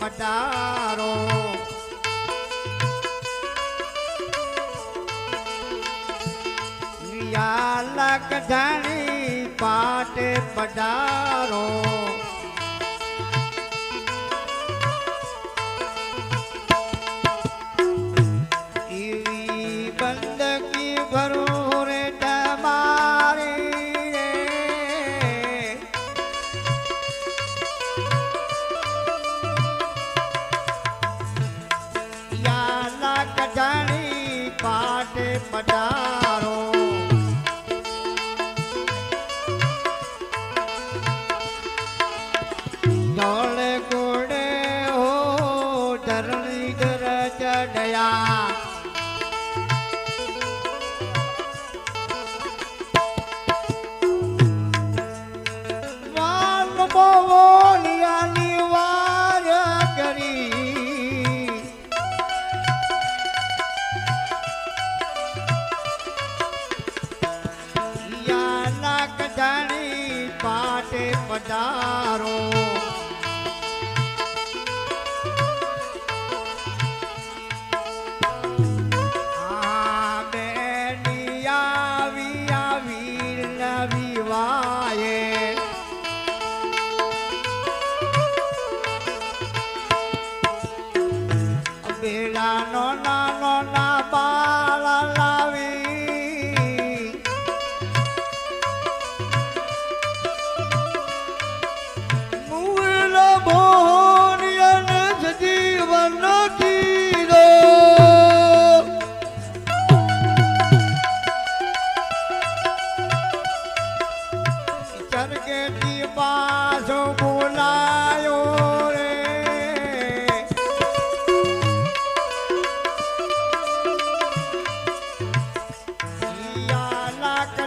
પટારો લક ધણી પાટે પટારો My madam દણી પાટે પધારો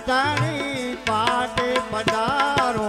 ધણી પાટે પધારો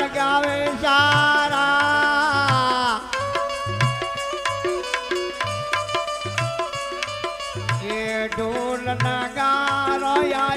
લગાવે સારા. એ ઢોલ નગારો યા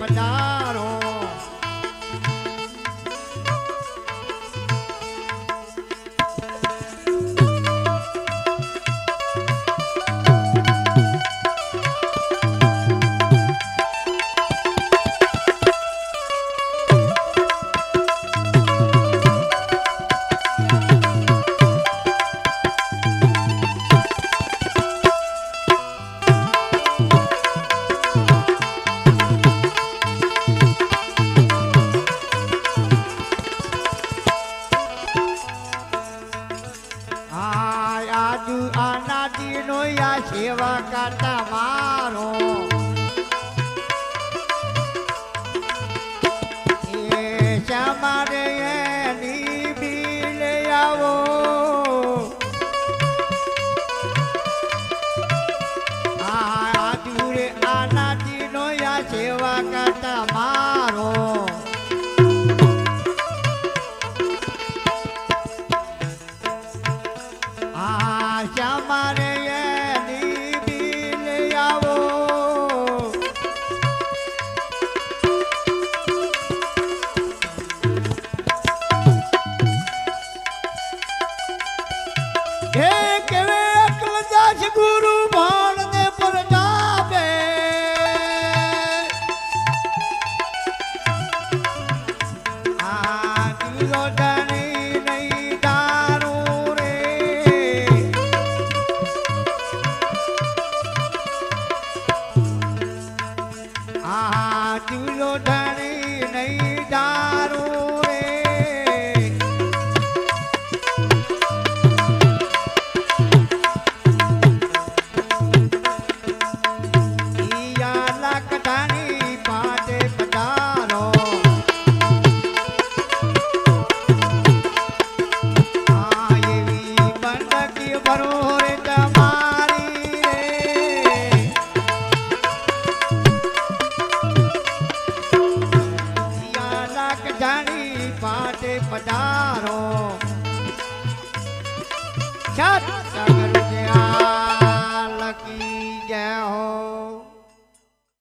પધાર આજુ આનાજી નો યા સેવા કરતા મારો. એ તમારે એની બિલ આવો. આજુ રે આનાજી નો યા સેવા કરતા મારો. આશા I am chamaré Ramadan.